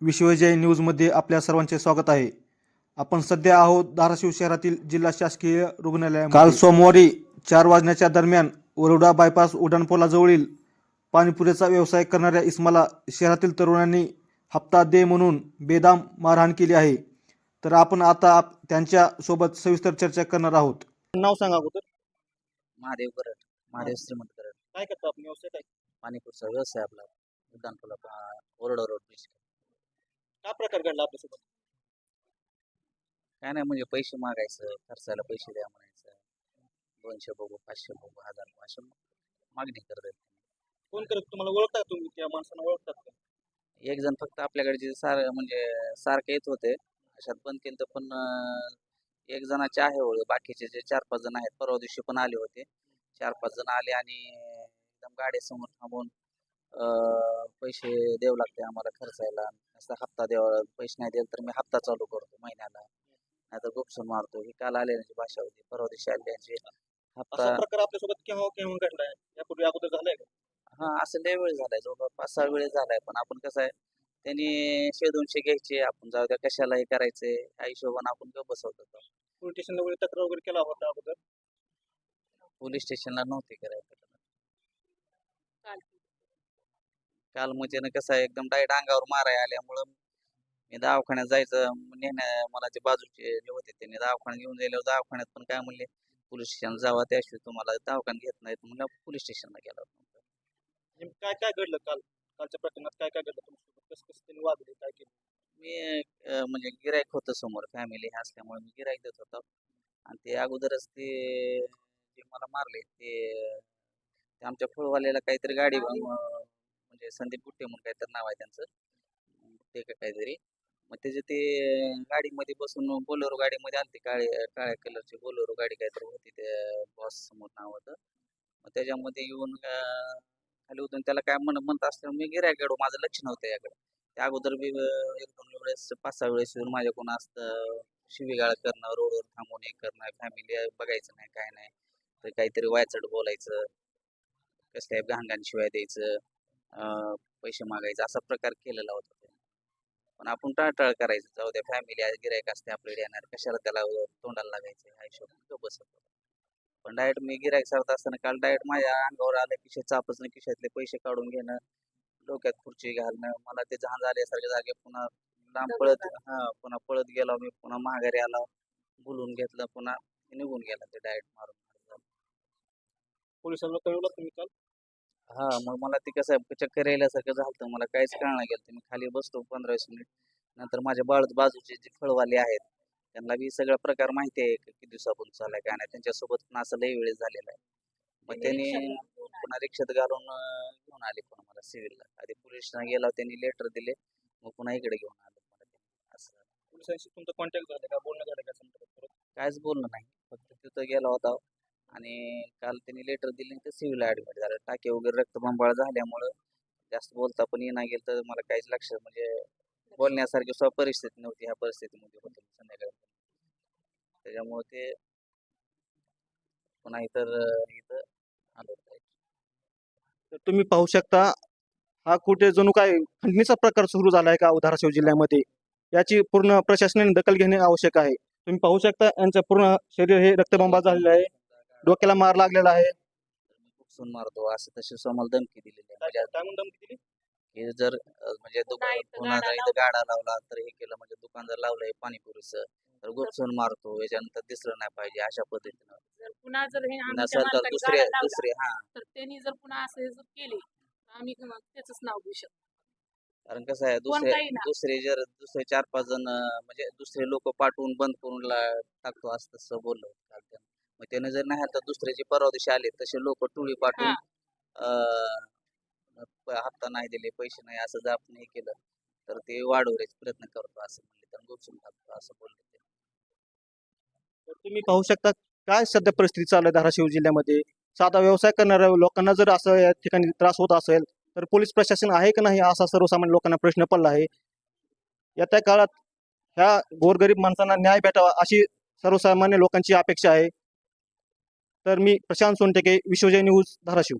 विश्वजय न्यूजमध्ये आपल्या सर्वांचे स्वागत आहे. आपण सध्या आहोत धाराशिव शहरातील जिल्हा शासकीय रुग्णालय काल सोमवारी चार वाजण्याच्या दरम्यान वरुडा बायपास उड्डाणपुलाजवळील पाणीपुरीचा व्यवसाय करणाऱ्या इस्माला शहरातील तरुणांनी हप्ता दे म्हणून बेदाम मारहाण केली आहे. तर आपण आता आप- त्यांच्यासोबत सविस्तर चर्चा करणार आहोत. नाव सांगा अगोदर. महादेव करत महादेव श्रीमंत करत काय करता आपण? व्यवसाय काय? पाणीपूरचा व्यवसाय आपला. उड्डाणपुला ओरडा रोड ब्रिज काय प्रकार घडला आपल्यासोबत? काय नाही म्हणजे पैसे मागायचं खर्चाला पैसे द्या म्हणायचं. दोनशे बघू पाचशे बघू हजार अशा मागणी करत आहेत. कोण करत? तुम्हाला ओळखता तुम्ही? त्या माणसांना ओळखतात का? एक जण फक्त आपल्याकडे जे सार म्हणजे सारखे येत होते. अशात बंद केलं तर पण एक जणाचे आहे ओळख. बाकीचे जे चार पाच जण आहेत परवा दिवशी पण आले होते. चार पाच जण आले आणि एकदम गाडीसमोर थांबून पैसे द्यावं लागते आम्हाला खर्चायला. असं हप्ता द्यावा पैसे नाही दिले तर मी हप्ता चालू करतो महिन्याला. नाहीतर गुपसून मारतो. ही काल आल्याची भाषा होती. परवा दिवशी आल्याची हप्ता प्रकार आपल्यासोबत केव्हा केव्हा घडलाय? यापूर्वी अगोदर झालाय का? हा असं लय वेळ झालाय. जवळपास पाच सहा वेळ झालाय. पण आपण कसं आहे त्यांनी शे दोनशे घ्यायचे आपण जाऊ द्या कशाला हे करायचे ह्या हिशोबाने आपण गप्प बसवत होतो पोलीस स्टेशनला वगैरे तक्रार वगैरे केला होता अगोदर? पोलीस स्टेशनला नव्हते करायचं. काल. म्हणजे ना कसं आहे एकदम डायरेक्ट अंगावर माराय आल्यामुळं मी दवाखान्यात जायचं नेण्या मला ते बाजूचे जे होते त्यांनी दवाखान्यात घेऊन गेल्यावर दवाखान्यात पण काय म्हणले पोलीस स्टेशनला जावा त्याशिवाय तुम्हाला दवाखान्यात घेत नाहीत. म्हणलं पोलीस स्टेशनला गेला नेमकं काय काय घडलं काल? कालच्या प्रकरणात काय काय घडलं तुमच्यासोबत? कसं कसं त्यांनी वागले? काय केलं? मी अं, म्हणजे गिरायक होतं समोर. फॅमिली असल्यामुळे मी गिरायक देत होतो. आणि ते अगोदरच ते जे मला मारले ते ते आमच्या फळवाल्याला काहीतरी गाडी अं, म्हणजे संदीप गुट्टे म्हणून काहीतरी नाव आहे त्यांचं. गुट्टे का काहीतरी. मग त्याचे ते गाडीमध्ये बसून बोलेरो गाडीमध्ये आलते. काळे काळ्या कलरची बोलेरो गाडी काहीतरी होती. त्या बॉस समोर नाव होतं. मग त्याच्यामध्ये येऊन अं, खाली उतरून त्याला काय म्हण म्हणत असल्यामुळे मी गिरायक गेलो माझं लक्ष नव्हतं याकडे. त्या अगोदर बी एक दोन वेळेस पाच सहा वेळेस येऊन माझ्याकडून असतं शिवीगाळ करणं रोडवर थांबून हे करणं फॅमिली बघायचं नाही काय नाही. तर काहीतरी वायचड बोलायचं कसल्या घाणघाण शिवाय द्यायचं पैसे मागायचं असा प्रकार केलेला होता पण आपण टाळटाळ करायचं. जाऊ द्या फॅमिली गिरायक असते आपल्याकडे येणार. कशाला त्याला तोंडाला लागायचं? हा हिशोबाने बसत पण डायरेक्ट मी गिरायक सरत असताना काल डायरेक्ट माझ्या अंगावर आलं खिशात चापसणं खिशातले पैसे काढून घेणं डोक्यात खुर्ची घालणं मला ते झाण झाल्यासारखे जागे पुन्हा लांब पळत हा पुन्हा पळत गेलो मी पुन्हा माघारी आलो बोलून घेतलं पुन्हा निघून गेला ते डायरेक्ट मारून. मारून. पोलिसांना कळवलं तुम्ही काल? हा मग मला ते कसं आहे, चक्कर यायल्यासारखं झालं मला काहीच कळणार गेलं मी खाली बसतो पंधरा वीस मिनिट नंतर माझ्या बाळ बाजूचे जे फळवाले आहेत त्यांना बी सगळा प्रकार माहिती आहे की किती दिवसापासून चाललाय काय नाही. त्यांच्यासोबत पण असं लई वेळेस झालेला आहे. मग त्यांनी पुन्हा रिक्षात घालून घेऊन आले पुन्हा मला सिव्हिलला. आधी पोलीस गेला त्यांनी लेटर दिले. मग पुन्हा इकडे घेऊन आले मला ते. असं. पोलिसांशी तुमचं कॉन्टॅक्ट झालं का? बोलणं झालं का संदर्भात? काहीच बोलणं नाही. फक्त तिथं गेला होता. आणि काल त्यांनी लेटर दिले आणि ते सिव्हिल ऍडमिट झालं. टाके वगैरे रक्तबंबाळ झाल्यामुळं जास्त बोलता पण येणार गेलं तर मला काहीच लक्ष म्हणजे बोलण्यासारखी सुद्धा परिस्थिती नव्हती ह्या परिस्थितीमध्ये. होतो मी संध्याकाळी त्याच्यामुळे ते पुन्हा इतर इथं आलो होतो. तर तुम्ही पाहू शकता हा कुठे जणू काय खंडणीचा प्रकार सुरू झाला आहे का धाराशिव जिल्ह्यामध्ये? याची पूर्ण प्रशासनाने दखल घेणे आवश्यक आहे. तुम्ही पाहू शकता यांचं पूर्ण शरीर हे रक्तबंबाळ झालेलं आहे. डोक्याला मार लागलेला आहे. उपसून मारतो असं तशी समोर धमकी दिलेली आहे. म्हणजे काय म्हणून धमकी दिली? की जर म्हणजे दुकान गाडा लावला तर हे केलं म्हणजे दुकान जर लावलंय पाणीपुरीचं तर गुपसून मारतो याच्यानंतर दिसलं नाही पाहिजे अशा पद्धतीनं. जर पुन्हा जर हे आमच्या नसेल तर मालकाने दुसरे गाडा लावला, दुसरे हा. तर त्यांनी जर पुन्हा असे जर केले तर आम्ही मग त्याच नाव घेऊ शकतो. कारण कसं आहे दुसरे ना. दुसरे जर दुसरे चार पाच जण अं, म्हणजे दुसरे लोक पाठवून बंद करून ला- टाकतो असं तसं बोललो काल त्यानं. मग त्याने जर नाही तर दुसऱ्याचे परवा दिवशी आले तसे लोक टोळी पाठवून अं, प- हप्ता नाही दिले पैसे नाही असं जर आपण हे केलं तर ते वाढवण्याचे प्रयत्न करतो असं म्हणले तर गोचून टाकतो असं बोलले ते. तर तुम्ही पाहू शकता काय सध्या परिस्थिती चालू आहे धाराशिव जिल्ह्यामध्ये. साधा व्यवसाय करणाऱ्या लोकांना जर असं या ठिकाणी त्रास होत असेल तर पोलीस प्रशासन आहे का नाही असा सर्वसामान्य लोकांना प्रश्न पडला आहे. येत्या काळात ह्या गोरगरीब माणसांना न्याय भेटावा अशी सर्वसामान्य लोकांची अपेक्षा आहे. तर मी प्रशांत सोनटेके विश्वजय न्यूज धाराशिव.